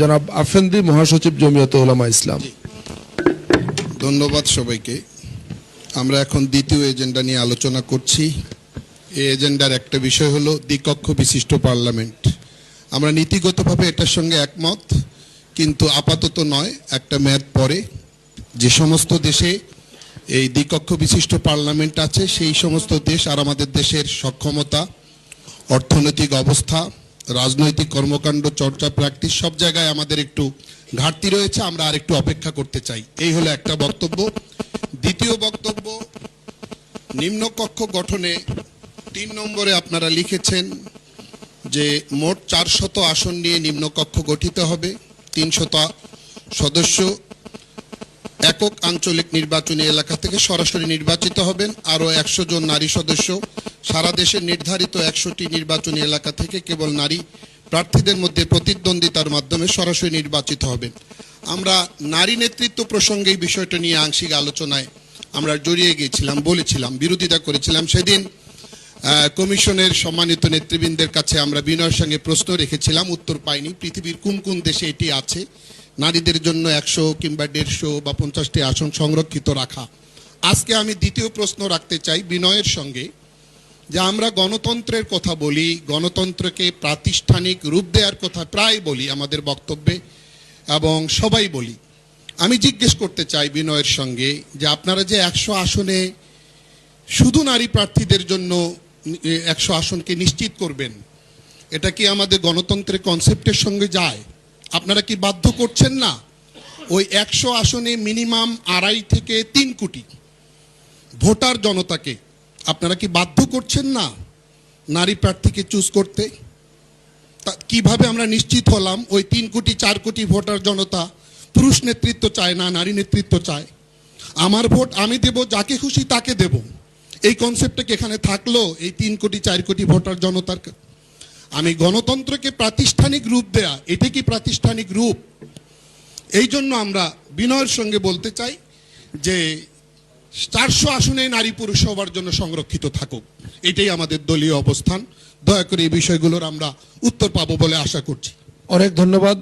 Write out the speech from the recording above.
জনাব আফেন্দি মহাসচিব জমিয়তে ওলামা ইসলাম। ধন্যবাদ সবাইকে। আমরা এখন দ্বিতীয় এজেন্ডা নিয়ে আলোচনা করছি। এই এজেন্ডার একটা বিষয় হলো দ্বিকক্ষ বিশিষ্ট পার্লামেন্ট। আমরা নীতিগতভাবে এটার সঙ্গে একমত, কিন্তু আপাতত নয়, একটা মেয়াদ পরে যে সমস্ত দেশে এই দ্বিকক্ষ বিশিষ্ট পার্লামেন্ট আছে, সেই সমস্ত দেশ আর আমাদের দেশের সক্ষমতা, অর্থনৈতিক অবস্থা রাজনৈতিক কর্মকাণ্ড, চর্চা, প্র্যাকটিস সব জায়গায় আমাদের একটু ঘাটতি রয়েছে, আমরা আর একটু অপেক্ষা করতে চাই। এই হলো একটা বক্তব্য। দ্বিতীয় বক্তব্য, নিম্নকক্ষ গঠনে তিন নম্বরে আপনারা লিখেছেন যে মোট চারশত আসন নিয়ে নিম্নকক্ষ গঠিত হবে, তিনশত সদস্য একক আঞ্চলিক নির্বাচনী এলাকা থেকে সরাসরি নির্বাচিত হবেন, আরও একশো জন নারী সদস্য সারা দেশে নির্ধারিত একশোটি নির্বাচনী এলাকা থেকে কেবল নারী প্রার্থীদের মধ্যে প্রতিদ্বন্দ্বিতার মাধ্যমে সরাসরি নির্বাচিত হবেন আমরা নারী নেতৃত্ব প্রসঙ্গে এই বিষয়টা নিয়ে আংশিক আলোচনায় আমরা জড়িয়ে গিয়েছিলাম, বলেছিলাম, বিরোধিতা করেছিলাম। সেদিন কমিশনের সম্মানিত নেতৃবৃন্দের কাছে আমরা বিনয়ের সঙ্গে প্রশ্ন রেখেছিলাম, উত্তর পাইনি। পৃথিবীর কোন কোন দেশে এটি আছে? নারীদের জন্য একশো কিংবা দেড়শো বা পঞ্চাশটি আসন সংরক্ষিত রাখা। আজকে আমি দ্বিতীয় প্রশ্ন রাখতে চাই বিনয়ের সঙ্গে। যে আমরা গণতন্ত্রের কথা বলি, গণতন্ত্রকে প্রাতিষ্ঠানিক রূপ দেওয়ার কথা প্রায় বলি আমাদের বক্তব্যে এবং সবাই বলি। আমি জিজ্ঞেস করতে চাই বিনয়ের সঙ্গে যে আপনারা যে একশো আসনে শুধু নারী প্রার্থীদের জন্য একশো আসনকে নিশ্চিত করবেন, এটা কি আমাদের গণতন্ত্রের কনসেপ্টের সঙ্গে যায়? আপনারা কি বাধ্য করছেন না? ওই একশো আসনে মিনিমাম আড়াই থেকে তিন কোটি ভোটার জনতাকে আপনারা কি বাধ্য করছেন না নারী প্রার্থীকে চুজ করতে? কীভাবে আমরা নিশ্চিত হলাম ওই তিন কোটি, চার কোটি ভোটার জনতা পুরুষ নেতৃত্ব চায় না নারী নেতৃত্ব চায়? আমার ভোট আমি দেব, যাকে খুশি তাকে দেব। এই কনসেপ্টটা কি এখানে থাকল? এই তিন কোটি, চার কোটি ভোটার জনতার আমি গণতন্ত্রকে প্রাতিষ্ঠানিক রূপ দেয়া, এটা কি প্রাতিষ্ঠানিক রূপ? এই জন্য আমরা বিনয়ের সঙ্গে বলতে চাই যে চারশো আসনে নারী পুরুষ সবার জন্য সংরক্ষিত থাকুক। এটাই আমাদের দলীয় অবস্থান। দয়া করে এই বিষয়গুলোর আমরা উত্তর পাবো বলে আশা করছি। অনেক ধন্যবাদ।